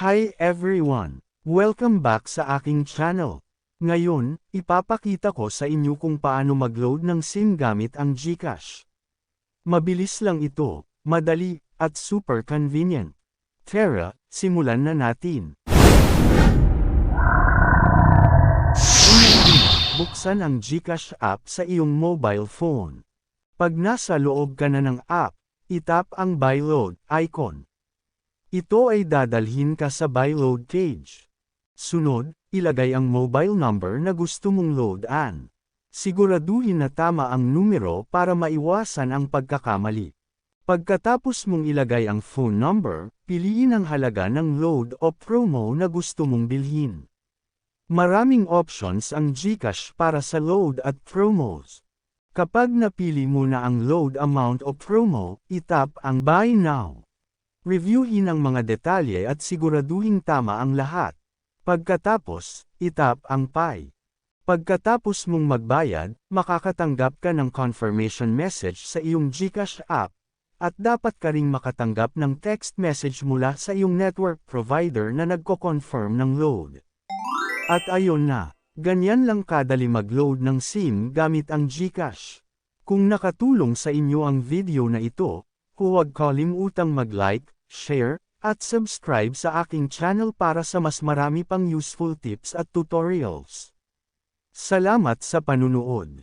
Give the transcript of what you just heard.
Hi everyone! Welcome back sa aking channel. Ngayon, ipapakita ko sa inyo kung paano mag-load ng SIM gamit ang GCash. Mabilis lang ito, madali, at super convenient. Tara, simulan na natin. Unang-una, buksan ang GCash app sa iyong mobile phone. Pag nasa loob ka na ng app, itap ang Buy Load icon. Ito ay dadalhin ka sa Buy Load page. Sunod, ilagay ang mobile number na gusto mong loadan. Siguraduhin na tama ang numero para maiwasan ang pagkakamali. Pagkatapos mong ilagay ang phone number, piliin ang halaga ng load o promo na gusto mong bilhin. Maraming options ang GCash para sa load at promos. Kapag napili mo na ang load amount o promo, itap ang Buy Now. Reviewin ang mga detalye at siguraduhin tama ang lahat. Pagkatapos, itap ang Pay. Pagkatapos mong magbayad, makakatanggap ka ng confirmation message sa iyong GCash app, at dapat ka ring makatanggap ng text message mula sa iyong network provider na nagko-confirm ng load. At ayon na, ganyan lang kadali mag-load ng SIM gamit ang GCash. Kung nakatulong sa inyo ang video na ito, huwag kalimutang mag-like, share, at subscribe sa aking channel para sa mas marami pang useful tips at tutorials. Salamat sa panunood.